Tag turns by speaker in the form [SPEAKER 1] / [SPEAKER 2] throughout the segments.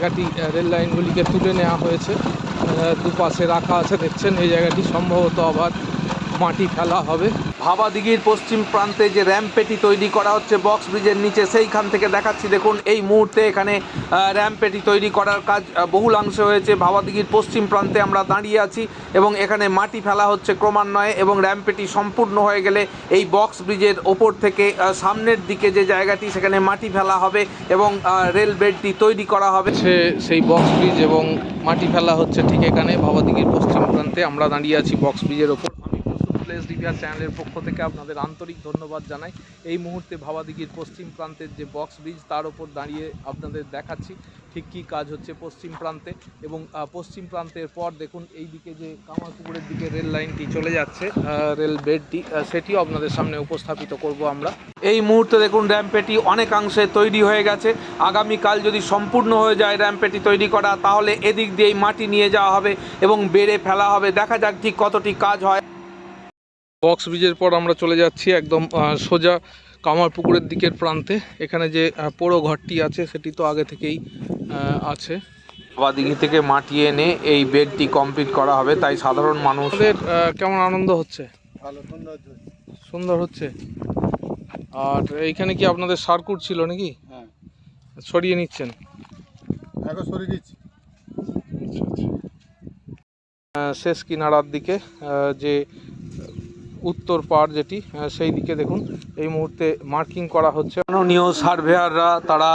[SPEAKER 1] জায়গাটি রেল লাইনগুলিকে তুলে নেওয়া হয়েছে। দুপাশে রাখা আছে, দেখছেন, এই জায়গাটি সম্ভবত আবার মাটি ফেলা হবে।
[SPEAKER 2] ভাবা দিঘির পশ্চিম প্রান্তে যে র্যাম্পেটি তৈরি করা হচ্ছে বক্স ব্রিজের নিচে, সেইখান থেকে দেখাচ্ছি। দেখুন, এই মুহূর্তে এখানে র্যাম্পেটি তৈরি করার কাজ বহুলাংশে হয়েছে। ভাবা দিঘির পশ্চিম প্রান্তে আমরা দাঁড়িয়ে আছি এবং এখানে মাটি ফেলা হচ্ছে ক্রমান্বয়ে এবং র্যাম্পেটি সম্পূর্ণ হয়ে গেলে এই বক্স ব্রিজের ওপর থেকে সামনের দিকে যে জায়গাটি, সেখানে মাটি ফেলা হবে এবং রেল বেডটি তৈরি করা হবে।
[SPEAKER 1] হচ্ছে সেই বক্স ব্রিজ এবং মাটি ফেলা হচ্ছে ঠিক এখানে, ভাবাদিঘির পশ্চিম প্রান্তে। আমরা দাঁড়িয়ে আছি বক্স ব্রিজের ওপর। প্লেস রিভিয়ার চ্যানেলের পক্ষ থেকে আপনাদের আন্তরিক ধন্যবাদ জানাই। এই মুহূর্তে ভাবাদিঘির পশ্চিম প্রান্তের যে বক্স ব্রিজ, তার ওপর দাঁড়িয়ে আপনাদের দেখাচ্ছি ঠিক কী কাজ হচ্ছে পশ্চিম প্রান্তে এবং পশ্চিম প্রান্তের পর দেখুন এই দিকে যে কামারপুকুরের দিকে রেল লাইনটি চলে যাচ্ছে রেল বেডটি সেটিও আপনাদের সামনে উপস্থাপিত করব আমরা।
[SPEAKER 2] এই মুহূর্তে দেখুন র্যাম্পেটি অনেকাংশে তৈরি হয়ে গেছে। আগামীকাল যদি সম্পূর্ণ হয়ে যায় র্যাম্পেটি তৈরি করা, তাহলে এদিক দিয়েই মাটি নিয়ে যাওয়া হবে এবং বেড়ে ফেলা হবে। দেখা যাক ঠিক কতটি কাজ হয়।
[SPEAKER 1] বক্স ব্রিজের পর আমরা চলে যাচ্ছি একদম সোজা কামার পুকুরের দিকের প্রান্তে। এখানে যে পোড়ো ঘরটি আছে সেটি তো আগে থেকেই আছে।
[SPEAKER 2] বাদিঘি থেকে মাটি এনে এই বেডটি কমপ্লিট করা হবে। তাই সাধারণ মানুষ
[SPEAKER 1] আমাদের আহ, কেমন আনন্দ হচ্ছে?
[SPEAKER 3] ভালো সুন্দর হচ্ছে।
[SPEAKER 1] সুন্দর হচ্ছে? আর এইখানে কি আপনাদের সার্কুট ছিল নাকি?
[SPEAKER 3] হ্যাঁ।
[SPEAKER 1] সরিয়ে নিচ্ছেন?
[SPEAKER 3] এখন সরিয়ে দিচ্ছি
[SPEAKER 1] শেষ কিনারার দিকে যে উত্তর পাড় যেটি সেই দিকে দেখুন, এই মুহূর্তে মার্কিং করা হচ্ছে।
[SPEAKER 2] মাননীয় সার্ভেয়াররা তারা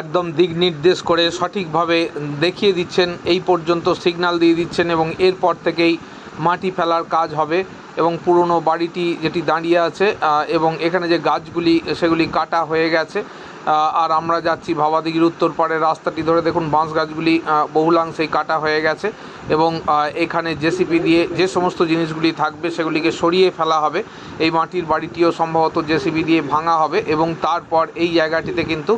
[SPEAKER 2] একদম দিক নির্দেশ করে সঠিকভাবে দেখিয়ে দিচ্ছেন, এই পর্যন্ত সিগনাল দিয়ে দিচ্ছেন এবং এরপর থেকেই মাটি ফেলার কাজ হবে এবং পুরনো বাড়িটি যেটি দাঁড়িয়ে আছে এবং এখানে যে গাছগুলি, সেগুলি কাটা হয়ে গেছে। আর আমরা যাচ্ছি ভাবাদিঘির উত্তর পাড়ের রাস্তাটি ধরে দেখুন বাঁশ গাছগুলি বহুলাংশেই কাটা হয়ে গেছে এবং এখানে জেসিপি দিয়ে যে সমস্ত জিনিসগুলি থাকবে সেগুলিকে সরিয়ে ফেলা হবে। এই মাটির বাড়িটিও সম্ভবত জেসিবি দিয়ে ভাঙা হবে এবং তারপর এই জায়গাটিতে কিন্তু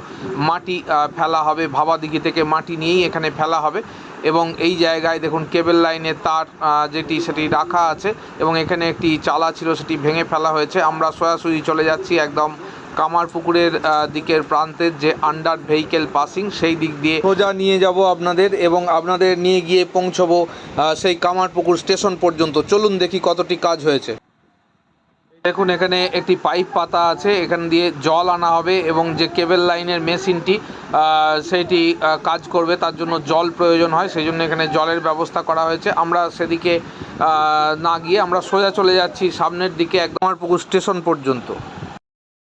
[SPEAKER 2] মাটি ফেলা হবে। ভাবাদিঘি থেকে মাটি নিয়েই এখানে ফেলা হবে এবং এই জায়গায় দেখুন কেবল লাইনের তার যেটি সেটি রাখা আছে এবং এখানে একটি চালা ছিল সেটি ভেঙে ফেলা হয়েছে। আমরা সোজাসুজি চলে যাচ্ছি একদম কামারপুকুরের দিকের প্রান্তের যে আন্ডার ভেহিকেল পাসিং সেই দিক দিয়ে সোজা নিয়ে যাব আপনাদের এবং আপনাদের নিয়ে গিয়ে পৌঁছবো সেই কামারপুকুর স্টেশন পর্যন্ত। চলুন দেখি কতটি কাজ হয়েছে। দেখুন, এখানে একটি পাইপ পাতা আছে, এখান দিয়ে জল আনা হবে এবং যে কেবল লাইনের মেশিনটি সেটি কাজ করবে, তার জন্য জল প্রয়োজন হয়, সেই জন্য এখানে জলের ব্যবস্থা করা হয়েছে। আমরা সেদিকে না গিয়ে আমরা সোজা চলে যাচ্ছি সামনের দিকে একদম পুকুর স্টেশন পর্যন্ত।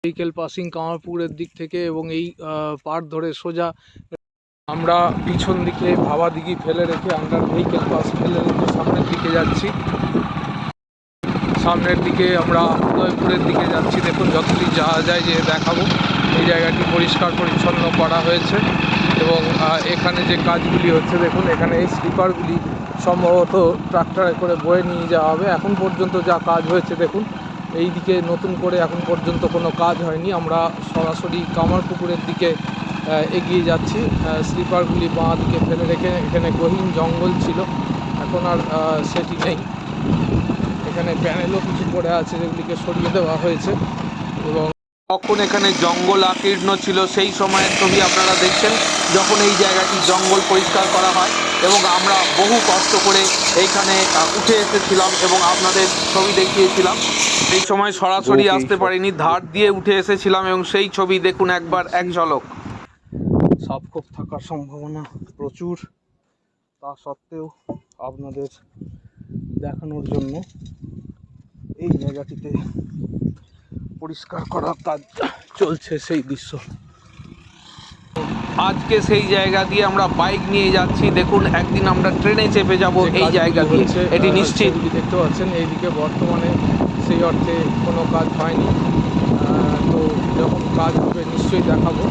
[SPEAKER 1] ভেহিকেল পাসিং কামারপুকুরের দিক থেকে এবং এই পাড় ধরে সোজা আমরা পিছন দিকে ভাবা দিঘি ফেলে রেখে আমরা ভেহিকেল পাস ফেলে রেখে সামনের দিকে যাচ্ছি। সামনের দিকে আমরা উদয়পুরের দিকে যাচ্ছি। দেখুন যতটি যাওয়া যায় যে দেখাবো, এই জায়গাটি পরিষ্কার পরিচ্ছন্ন করা হয়েছে এবং এখানে যে কাজগুলি হচ্ছে, দেখুন এখানে এই স্লিপারগুলি সম্ভবত ট্রাক্টরে করে বয়ে নিয়ে যাওয়া হবে। এখন পর্যন্ত যা কাজ হয়েছে, দেখুন এই দিকে নতুন করে এখন পর্যন্ত কোনো কাজ হয়নি। আমরা সরাসরি কামারপুকুরের দিকে এগিয়ে যাচ্ছি। স্লিপারগুলি বাঁ দিকে ফেলে রেখে এখানে গহীন জঙ্গল ছিল। এখন আর সেটি নেই। এখানে প্যানেলও কিছু পড়ে আছে যেগুলিকে সরিয়ে দেওয়া হয়েছে এবং
[SPEAKER 2] তখন এখানে জঙ্গল আকীর্ণ ছিল, সেই সময়ের ছবি আপনারা দেখছেন, যখন এই জায়গাটি জঙ্গল পরিষ্কার করা হয়। এবং আমরা বহু কষ্ট করে এইখানে উঠে এসেছিলাম এবং আপনাদের ছবি দেখিয়েছিলাম। এই সময় সরাসরি আসতে পারিনি ধার দিয়ে উঠে এসেছিলাম এবং সেই ছবি দেখুন একবার এক ঝলক।
[SPEAKER 1] সাপখোপ থাকার সম্ভাবনা প্রচুর তা সত্ত্বেও আপনাদের দেখানোর জন্য এই জায়গাটিতে পরিষ্কার করার কাজ চলছে সেই দৃশ্য।
[SPEAKER 2] আজকে সেই জায়গা দিয়ে আমরা বাইক নিয়ে যাচ্ছি। দেখুন একদিন আমরা ট্রেনে চেপে যাব এই জায়গা দিয়ে। এটি নিশ্চিত।
[SPEAKER 1] দেখতে পাচ্ছেন এইদিকে বর্তমানে সেই অর্থে কোনো কাজ হয়নি। তো যখন কাজ হবে নিশ্চয়ই দেখাবো।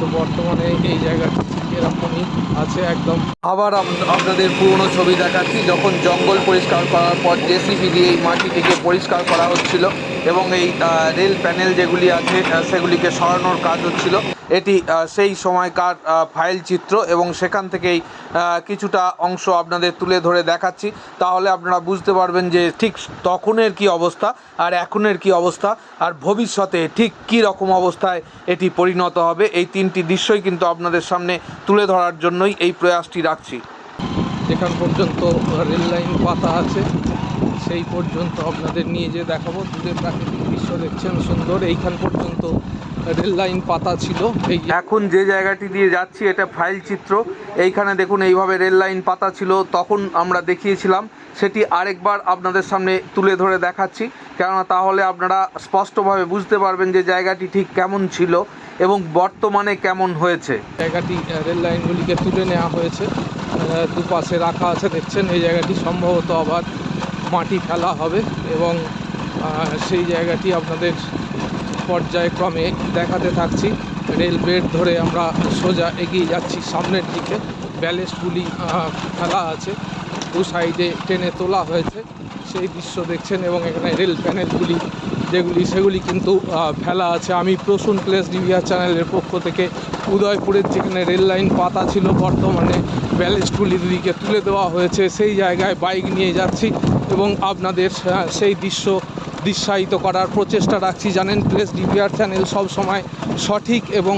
[SPEAKER 1] তো বর্তমানে এই জায়গাটি এরকমই আছে একদম।
[SPEAKER 2] আবার আপ- আপনাদের পুরনো ছবি দেখাচ্ছি যখন জঙ্গল পরিষ্কার করার পর জেসিবি দিয়ে এই মাটিটিকে পরিষ্কার করা হচ্ছিল এবং এই রেল প্যানেল যেগুলি আছে সেগুলিকে সরানোর কাজ হচ্ছিল। এটি সেই সময়কার ফাইল চিত্র এবং সেখান থেকেই কিছুটা অংশ আপনাদের তুলে ধরে দেখাচ্ছি। তাহলে আপনারা বুঝতে পারবেন যে ঠিক তখনের কি অবস্থা আর এখনের কি অবস্থা আর ভবিষ্যতে ঠিক কী রকম অবস্থায় এটি পরিণত হবে। এই তিনটি দৃশ্যই কিন্তু আপনাদের সামনে তুলে ধরার জন্যই এই প্রয়াসটি রাখছি।
[SPEAKER 1] যেখান পর্যন্ত রেল লাইন পাতা আছে, সেই পর্যন্ত আপনাদের নিয়ে যে দেখাবো। দূরে প্রাকৃতিক দৃশ্য দেখছেন সুন্দর। এইখান পর্যন্ত রেল লাইন পাতা ছিল এই
[SPEAKER 2] এখন যে জায়গাটি দিয়ে যাচ্ছি এটা ফাইল চিত্র। এইখানে দেখুন এইভাবে রেল লাইন পাতা ছিল। তখন আমরা দেখিয়েছিলাম সেটি আরেকবার আপনাদের সামনে তুলে ধরে দেখাচ্ছি। কেননা তাহলে আপনারা স্পষ্টভাবে বুঝতে পারবেন যে জায়গাটি ঠিক কেমন ছিল এবং বর্তমানে কেমন হয়েছে।
[SPEAKER 1] জায়গাটি রেল লাইনগুলিকে তুলে নেওয়া হয়েছে। দুপাশে রাখা আছে। দেখছেন এই জায়গাটি সম্ভবত আবার মাটি ফেলা হবে এবং সেই জায়গাটি আপনাদের পর্যায়ক্রমে দেখাতে থাকছি। রেল বেড ধরে আমরা সোজা এগিয়ে যাচ্ছি। সামনের দিকে ব্যালেস্টগুলি ফেলা আছে। দু সাইডে টেনে তোলা হয়েছে। সেই দৃশ্য দেখছেন এবং এখানে রেল প্যানেলগুলি যেগুলি, সেগুলি কিন্তু ফেলা আছে। আমি প্রসূন প্লেস ডিভিআর চ্যানেলের পক্ষ থেকে উদয়পুরের যেখানে রেল লাইন পাতা ছিল, বর্তমানে ব্যালেস্টগুলির দিকে তুলে দেওয়া হয়েছে। সেই জায়গায় বাইক নিয়ে যাচ্ছি এবং আপনাদের সেই দৃশ্য দৃশ্যায়িত করার প্রচেষ্টা রাখছি। জানেন প্লেস ডিভিআর চ্যানেল সব সময় সঠিক এবং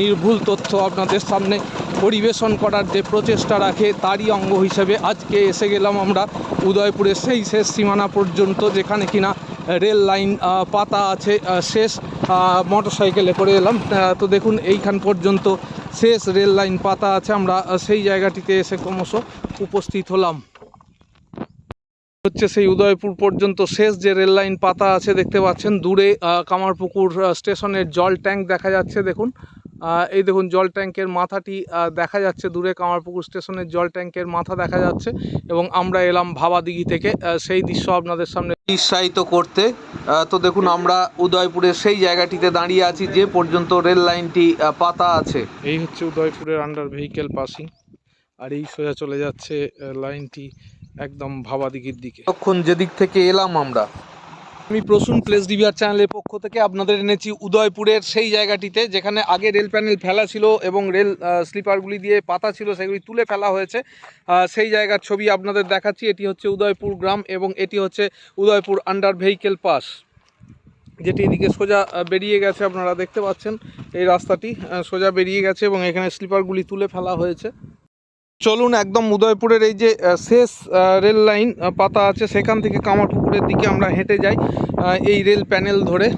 [SPEAKER 1] নির্ভুল তথ্য আপনাদের সামনে পরিবেশন করার যে প্রচেষ্টা রাখে, তারই অঙ্গ হিসেবে আজকে এসে গেলাম আমরা উদয়পুরের সেই শেষ সীমানা পর্যন্ত, যেখানে কিনা রেল লাইন পাতা আছে শেষ মোটর সাইকেলে করে এলাম। তো দেখুন, এইখান পর্যন্ত শেষ রেল লাইন পাতা আছে। আমরা সেই জায়গাটিতে এসে ক্রমশ উপস্থিত হলাম। হচ্ছে সেই উদয়পুর পর্যন্ত শেষ যে রেল লাইন পাতা আছে, দেখতে পাচ্ছেন। দূরে কামারপুকুর স্টেশনের জল ট্যাঙ্ক দেখা যাচ্ছে, দেখুন। এই দেখুন, জল ট্যাঙ্কের মাথাটি দেখা যাচ্ছে দূরে, কামারপুকুর স্টেশনের জল ট্যাঙ্কের মাথা দেখা যাচ্ছে এবং আমরা এলাম ভাবাদিঘি থেকে। সেই দৃশ্য আপনাদের সামনে
[SPEAKER 2] উৎসাহিত করতে। তো দেখুন, আমরা উদয়পুরের সেই জায়গাটিতে দাঁড়িয়ে আছি যে পর্যন্ত রেল লাইনটি পাতা আছে।
[SPEAKER 1] এই হচ্ছে উদয়পুরের আন্ডার ভেহিকেল পাসিং আর এই সোজা চলে যাচ্ছে লাইনটি একদম ভাবাদিঘির দিকে।
[SPEAKER 2] তখন যেদিক থেকে এলাম আমরা।
[SPEAKER 1] আমি প্রসূন প্লেস ডিভিআর চ্যানেলের পক্ষ থেকে আপনাদের এনেছি উদয়পুরের সেই জায়গাটিতে যেখানে আগে রেল প্যানেল ফেলা ছিল এবং রেল স্লিপারগুলি দিয়ে পাতা ছিল সেগুলি তুলে ফেলা হয়েছে। সেই জায়গার ছবি আপনাদের দেখাচ্ছি এটি হচ্ছে উদয়পুর গ্রাম এবং এটি হচ্ছে উদয়পুর আন্ডার ভেহিকেল পাস যেটি এদিকে সোজা বেরিয়ে গেছে আপনারা দেখতে পাচ্ছেন এই রাস্তাটি সোজা বেরিয়ে গেছে এবং এখানে স্লিপারগুলি তুলে ফেলা হয়েছে। চলুন একদম উদয়পুরের এই যে শেষ রেল লাইন পাতা আছে সেখান থেকে কামারপুকুরের দিকে আমরা হেঁটে যাই এই রেল প্যানেল ধরে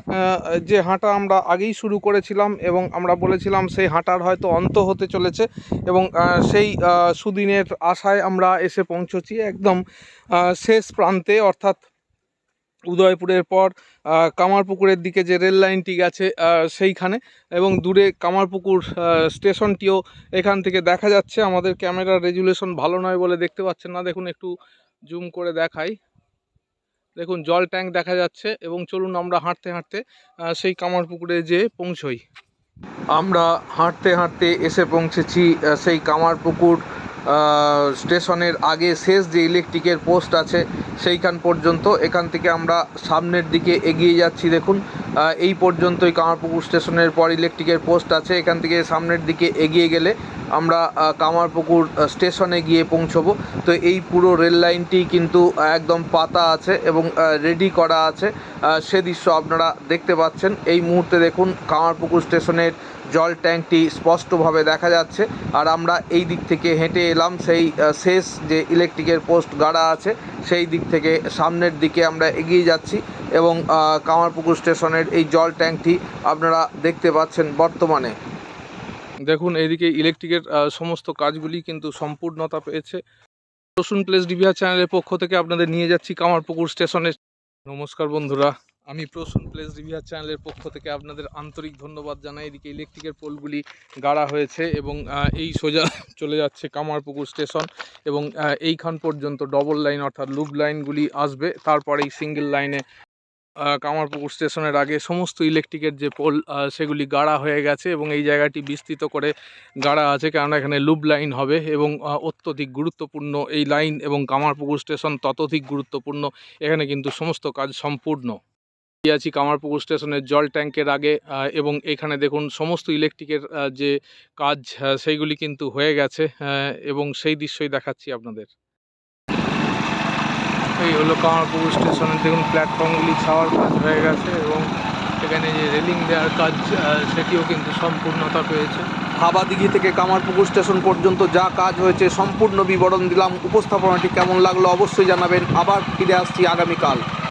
[SPEAKER 1] যে হাঁটা আমরা আগেই শুরু করেছিলাম এবং আমরা বলেছিলাম সেই হাঁটার হয়তো অন্ত হতে চলেছে এবং সেই সুদিনের আশায় আমরা এসে পৌঁছেছি একদম শেষ প্রান্তে, অর্থাৎ উদয়পুরের পর কামারপুকুরের দিকে যে রেল লাইনটি গেছে সেইখানে। এবং দূরে কামারপুকুর স্টেশনটিও এখান থেকে দেখা যাচ্ছে। আমাদের ক্যামেরার রেজুলেশন ভালো নয় বলে দেখতে পাচ্ছেন না। দেখুন, একটু জুম করে দেখাই। দেখুন, জল ট্যাঙ্ক দেখা যাচ্ছে এবং চলুন আমরা হাঁটতে হাঁটতে সেই কামারপুকুরে যেয়ে পৌঁছই।
[SPEAKER 2] আমরা হাঁটতে হাঁটতে এসে পৌঁছেছি সেই কামারপুকুর স্টেশনের আগে শেষ যে ইলেকট্রিকের পোস্ট আছে সেইখান পর্যন্ত, এখান থেকে আমরা সামনের দিকে এগিয়ে যাচ্ছি, দেখুন। এই পর্যন্তই কামারপুকুর স্টেশনের পর ইলেকট্রিকের পোস্ট আছে, এখান থেকে সামনের দিকে এগিয়ে গেলে আমরা কামারপুকুর স্টেশনে গিয়ে পৌঁছবো। তো এই পুরো রেল লাইনটি কিন্তু একদম পাতা আছে এবং রেডি করা আছে। সে দৃশ্য আপনারা দেখতে পাচ্ছেন। এই মুহূর্তে দেখুন, কামারপুকুর স্টেশনের জল ট্যাঙ্কটি স্পষ্টভাবে দেখা যাচ্ছে। আর আমরা এই দিক থেকে হেঁটে এলাম, সেই শেষ যে ইলেকট্রিকের পোস্ট গাড়া আছে, সেই দিক থেকে সামনের দিকে আমরা এগিয়ে যাচ্ছি এবং কামারপুকুর স্টেশনের এই জল ট্যাঙ্কটি আপনারা দেখতে পাচ্ছেন বর্তমানে।
[SPEAKER 1] দেখুন, এইদিকে ইলেকট্রিকের সমস্ত কাজগুলি কিন্তু সম্পূর্ণতা পেয়েছে। রসুন প্লেস ডিভিআর চ্যানেলের পক্ষ থেকে আপনাদের নিয়ে যাচ্ছি কামারপুকুর স্টেশনে নমস্কার বন্ধুরা। আমি প্রসূন প্লেস ডিভিআর চ্যানেলের পক্ষ থেকে আপনাদের আন্তরিক ধন্যবাদ জানাই। এদিকে ইলেকট্রিকের পোলগুলি গাড়া হয়েছে এবং এই সোজা চলে যাচ্ছে কামারপুকুর স্টেশন এবং এইখান পর্যন্ত ডবল লাইন অর্থাৎ লুপ লাইনগুলি আসবে। তারপরে এই সিঙ্গেল লাইনে কামারপুকুর স্টেশনের আগে সমস্ত ইলেকট্রিকের যে পোল সেগুলি গাড়া হয়ে গেছে এবং এই জায়গাটি বিস্তৃত করে গাড়া আছে কেননা এখানে লুপ লাইন হবে এবং অত্যধিক গুরুত্বপূর্ণ এই লাইন এবং কামারপুকুর স্টেশন ততোধিক গুরুত্বপূর্ণ। এখানে কিন্তু সমস্ত কাজ সম্পূর্ণ। আছি কামারপুকুর স্টেশনের জল ট্যাঙ্কের আগে এবং এখানে দেখুন সমস্ত ইলেকট্রিকের যে কাজ সেইগুলি কিন্তু হয়ে গেছে এবং সেই দৃশ্যই দেখাচ্ছি আপনাদের। এই হলো কামারপুকুর স্টেশনের দেখুন প্ল্যাটফর্মগুলি ছাওয়ার কাজ হয়ে গেছে, এবং এখানে যে রেলিং দেওয়ার কাজ সেটিও কিন্তু সম্পূর্ণতা পেয়েছে।
[SPEAKER 2] হাবাদিঘি থেকে কামারপুকুর স্টেশন পর্যন্ত যা কাজ হয়েছে, সম্পূর্ণ বিবরণ দিলাম। উপস্থাপনাটি কেমন লাগল অবশ্যই জানাবেন। আবার ফিরে আসছি আগামীকাল।